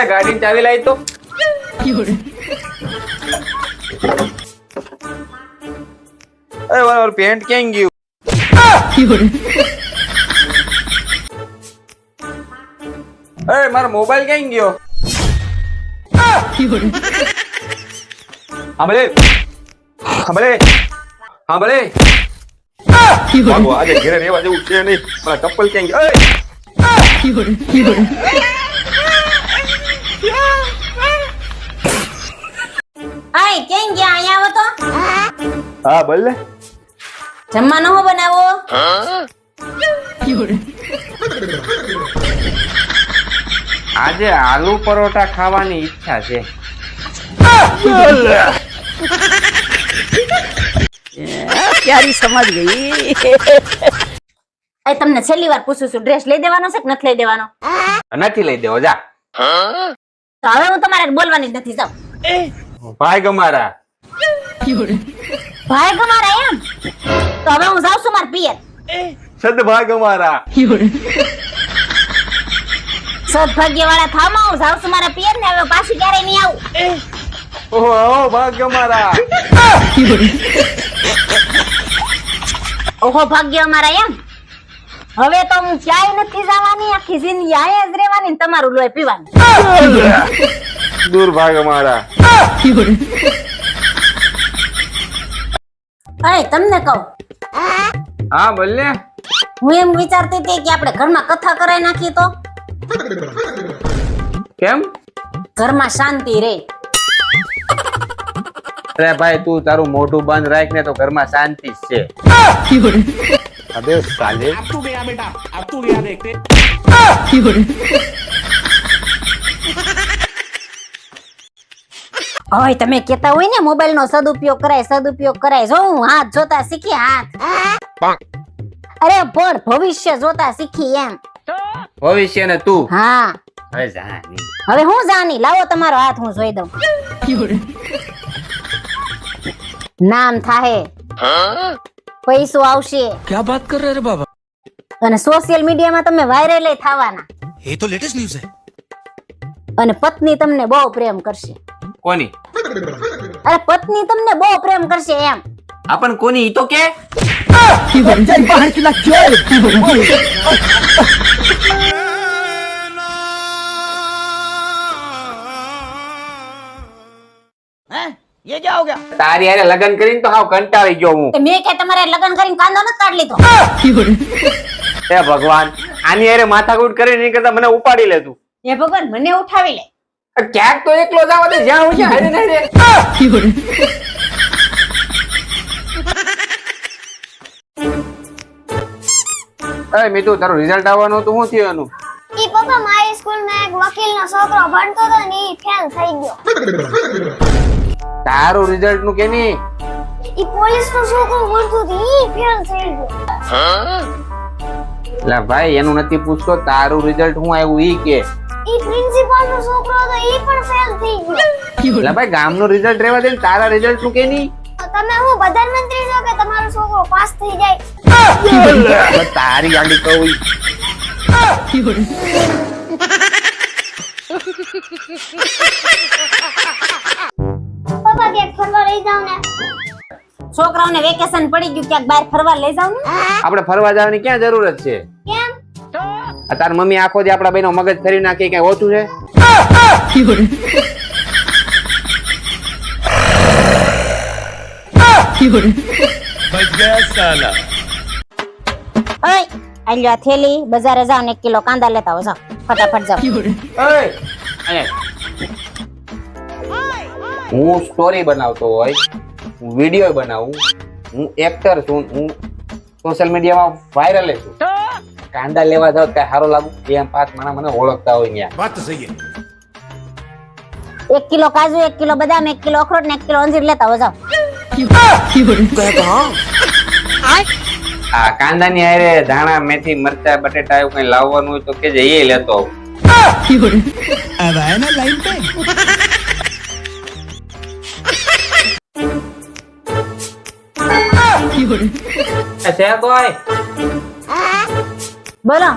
એ ગાડીની ચાવી લાવી તો. અરે મારું પેન્ટ કેમ ગયું? અરે, મારો મોબાઈલ કેમ ગયો? સાંભળે સાંભળે સાંભળે આજે ઘેરે રહેવા જેવું છે નહીં. મારા ચપ્પલ ક્યાં ગયા આય કેમ ગયા? અહીંયા આવો તો. હા બોલ ને. જમવાનો હો બનાવો? આજે આલુ પરોઠા ખાવાની ઈચ્છા છે. પ્યારી સમજ ગઈ. એ તમને છેલ્લી વાર પૂછું છું ડ્રેસ લઈ દેવાનો છે કે નથી લઈ દેવાનો? નથી લઈ દેવો જા. તો હવે હું તમારે બોલવાની જ નથી જાઉં ભાઈ ગમારા. ભાઈ ગમારા એમ? તો હવે હું જાઉં છું મારા પિયર. સદ ભાઈ ગમારા. સદભાગ્ય વાળા થામા હું જાઉં છું મારા પિયર ને હવે પાછી ક્યારેય નહીં આવું. ઓહો ભાઈ ગમારા. ઓહો ભાગ્ય અમારા એમ? હવે તો હું ક્યાંય નથી જવાની આખી જિંદગી આયા જ રહેવાની તમારું લોહી પીવાનું. દૂર ભાઈ અરે તમને કહું. હા બોલ ને હું એમ વિચારતી હતી કે આપણે ઘરમાં કથા કરાઈ નાખી તો? કેમ? ઘરમાં શાંતિ રે. અરે ભાઈ તું તારું મોઢું બંધ રાખ ને તો ઘરમાં શાંતિ જ છે. અબે સાલે હોય તમે કેતા હોય ને મોબાઈલ નો સદુપયોગ કરાય સદુપયોગ કરાય. જો હું હાથ જોતા શીખી હાથ. અરે પણ ભવિષ્ય જોતા શીખી એમ. ભવિષ્ય ને તું. હા. હવે જાની. હવે હું જાની? લાવો તમારો હાથ હું જોઈ દઉં. નામ થાહે. પૈસો આવશે. ક્યાં વાત કર રે બાબા? અને સોશિયલ મીડિયામાં તમે વાયરલ થવાના. એ તો લેટેસ્ટ ન્યૂઝ છે અને પત્ની તમને બહુ પ્રેમ કરશે. કોની? અરે પત્ની તમને બહુ પ્રેમ કરશે એમ આપણ કોની ઈ તો કે ये क्या हो गया તારી હારે લગ્ન કરીને તો હાવ કંટાળી ગયો હું તે મેં કે તમારે લગ્ન કરીને કાંદો નથી કાઢ લીધો હે ભગવાન આની હારે માથાકૂટ કરીને નહીં કરતા મને ઉપાડી લે તું હે ભગવાન મને ઉઠાવી લે ક્યાંક તો એકલો જવા દે જ્યાં હું હારે ને હારે. અરે મીતુ તારું રિઝલ્ટ આવવાનું હતું શું થયું એનું? ઈ પપ્પા મારી સ્કૂલમાં એક વકીલનો છોકરો ભણતો હતો ને ઈ ફેલ થઈ ગયો. તારું રિઝલ્ટનું કે નહીં? ઈ પોલીસનો છોકરો ભણતો હતો ઈ ફેલ થઈ ગયો. લા ભાઈ એનું નથી પૂછતો તારું રિઝલ્ટ હું આવ્યું ઈ કે. ઈ પ્રિન્સિપાલનો છોકરો હતો ઈ પણ ફેલ થઈ ગયો. લા ભાઈ ગામનું રિઝલ્ટ રહેવા દે ને તારા રિઝલ્ટનું કે નહીં તમે હું પ્રધાનમંત્રી છો કે તમારો છોકરો પાસ થઈ જાય? તારી ગાડી કહું પપ્પા કે ફરવા લઈ જાવ ને? છોકરાઓને વેકેશન પડી ગયું ક્યાંક બહાર ફરવા લઈ જાવ ને? આપણે ફરવા જવાની ક્યાં જરૂરત છે? તાર મમ્મી આખો દી આપણા બેનો મગજ ફેરવી નાખી કઈ ઓછું છે? થેલી બજારે જાવ ને એક કિલો કાંદા લેતા આવો જાવ ફટાફટ જાવ હું સ્ટોરી બનાવતો હોય હું વીડિયો બનાવું હું એક્ટર છું હું સોશિયલ મીડિયામાં વાયરલ છું. કાંદા લેવા જાવ ત્યાં સારો લાગુ. બે પાંચ માણા મને ઓળખતા હોય ત્યાં. વાત સહી એક કિલો કાજુ એક કિલો બદામ એક કિલો અખરોટ ને એક કિલો અંજીર લેતા હો જાવ આ કાંદા ની હારે ધાણા મેથી મરચા બટેટા એવું કઈ લાવવાનું હોય તો કે જઈએ લેતો આવું. લાઈન પે છે કોઈ બોલો.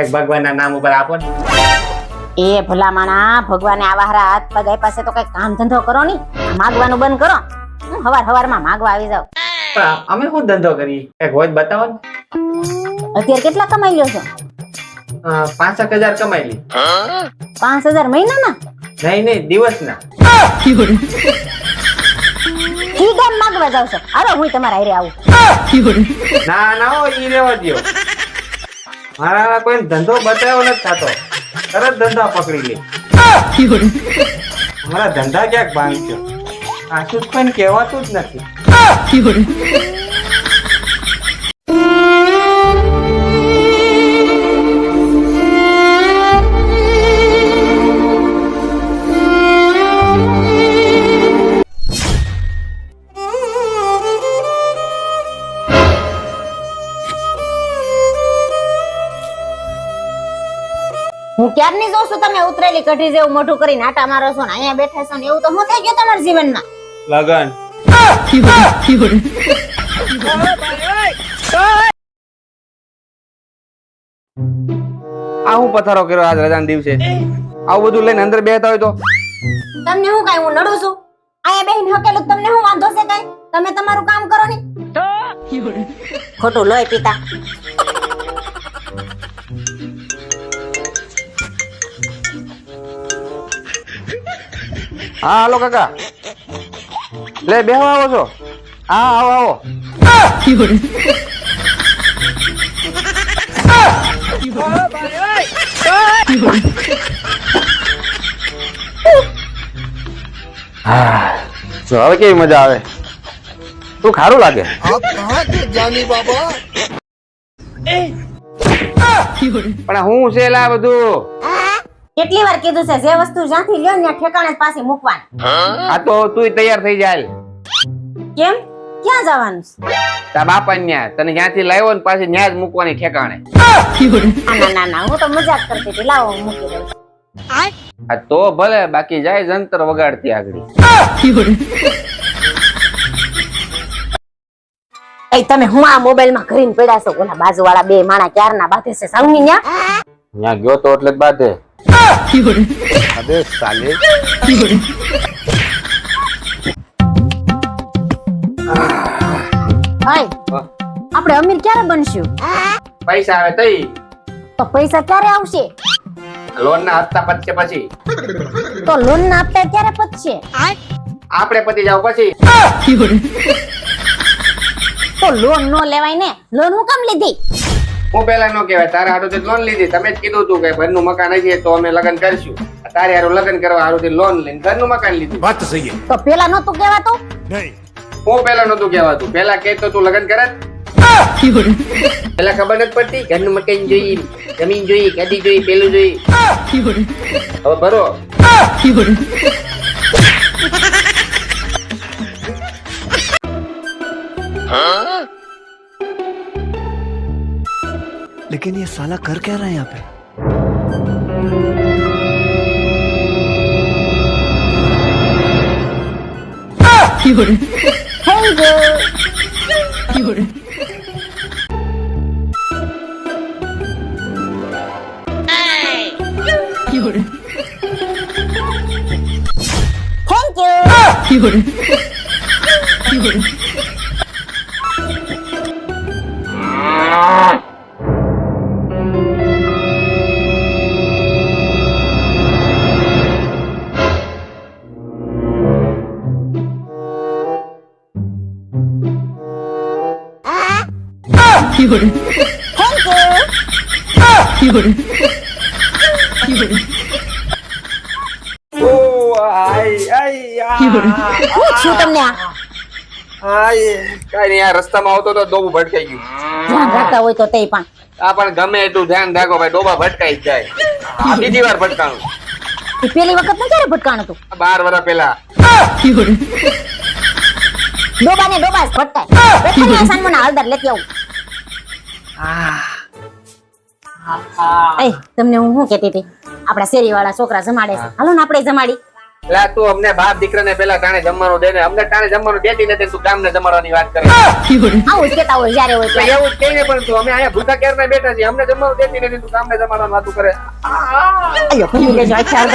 એક ભગવાનના નામ ઉપર આપો ને. એ ભલા માણા ભગવાને આવા હારા હાથ પગ આપ્યા છે તો કઈ કામ ધંધો કરો ની માગવાનું બંધ કરો. હું હવાર હવારમાં માગવા આવી જાવ પણ અમે શું ધંધો કરીએ? કંઈક હોય બતાવો ને. અત્યારે કેટલા કમાઈ લ્યો છો? પાંચક પાંસઠ હજાર કમાઈ લી. પાંચ હજાર મહિનાના નહીં નહીં દિવસના. ઈ કેમ માગવા જાવ છો. હાલો, હું તમારા હારે આવું. ના ના, હો, ઈ રેવા દ્યો. મારા કોઈ ધંધો બતાવ્યો નથી થતો. તરત ધંધા પકડી લે. મારા ધંધા ક્યાંક ભાંગ્યો આ શું કોઈ કહેવાતું જ નથી. હું ક્યારની જોઉં છું તમે ઉતરેલી કઢી જેવું મોઢું કરીને આટા મારો છો ને? અહીંયા બેઠા છો ને એવું તો હું થઈ ગયો તમારા જીવનમાં? લગન. આ હું પથારો કર્યો આજ રજાના દિવસે? આવું બધું લઈને અંદર બેહતા હોય તો? તમને હું કાંઈ હું નડું છું? આયા બેહીને હકેલું તમને હું વાંધો છે કઈ? તમે તમારું કામ કરો ને? ખોટું લોય પીતા. હા, હાલો કાકા. લે, બેહવા આવો છો? હા, આવો આવો. જો, હવે કેવી મજા આવે. તું ખારું લાગે? આપ પણ હું છે બધું? કેટલી વાર કીધું છે જે વસ્તુ જ્યાંથી લ્યો ને ત્યાં ઠેકાણે પાછી મૂકવાની. આ તો તું તૈયાર થઈ જાય. કેમ? ક્યાં જવાનું છે? તા બાપા ન્યા તને જ્યાંથી લાવ્યો ને પાછી ન્યા જ મૂકવાની ઠેકાણે. ના ના ના હું તો મજાક કરતી હતી. લાવો મૂકી દઉં. આ તો ભલે બાકી જાય જંતર વગાડતી આગળ. એ તમે હું આ મોબાઈલમાં કરીને પડ્યા છો? ઓલા બાજુવાળા બે માણા ક્યારના બાધે છે? સાઉની ન્યા. ન્યા ગયો તો એટલે જ બાધે. અબે साले આપણે અમીર ક્યારે બનશું? પૈસા આવે તઈ. તો પૈસા ક્યારે આવશે? લોન ના હપ્તા પતશે પછી. તો લોન ના હપ્તા ક્યારે પતશે? આપણે પતી જાવ પછી. તો લોન નો લેવાય ને. લોન હું કામ લીધી? હું પેલા નો કહેવાય તારા હારું લોન લીધી તમે જ કીધું તું કે ઘરનું મકાન છે તો અમે લગ્ન કરીશું. તારે હારું લગ્ન કરવા હારું લોન લઈને ઘરનું મકાન લીધું. વાત સહી તો પેલા નતું કહેવાતું? નહીં. હું પેલા નતું કહેવાતું. પેલા કે તો તું લગ્ન કરત પેલા ખબર નથી પડતી ઘરનું મકાન જોઈ જમીન જોઈ ગાડી જોઈ પેલું જોઈ હવે ભરો. Huh? लेकिन ये साला कर क्या रहा है यहाँ पे Fiore. Hello. Fiore. Hey. Fiore. Hello. Fiore. Fiore. Thank you ઓ આય આય હું છું તમને આ આય કાઈ નહીં આ રસ્તામાં આવતો તો ડોબું ભટકાઈ ગયું ધ્યાન રાખતા હોય તો તે પણ આ પણ ગમે એટલું ધ્યાન રાખો ભાઈ ડોબા ભટકાઈ જાય આ બીજી વાર ભટકાણું પેલી વખત ને ક્યારે ભટકાણું હતું બાર વર્ષ પેલા ડોબા ને ડોબા જ ભટકાય બેઠા સાનમોના હળદર લેતી આવું એ તમને હું શું કહેતી હતી? આપણા શેરી વાળા છોકરા જમાડે છે. હાલો ને આપણે જમાડી. લા તું અમને બાપ દીકરાને પેલા ટાણે જમવાનું દે ને. અમને ટાણે જમવાનું દેતી નથી તું કામને જમવાની વાત કરે. આવું જ કેતા હોય જ્યારે હોય ત્યારે. એવું જ કહીને પણ તું. અમે અહીંયા ભૂખા ક્યારે બેઠા છીએ. અમને જમવાનું દેતી નથી તું કામને જમવાનું વાત કરે. અયો કયું કે છે ચાર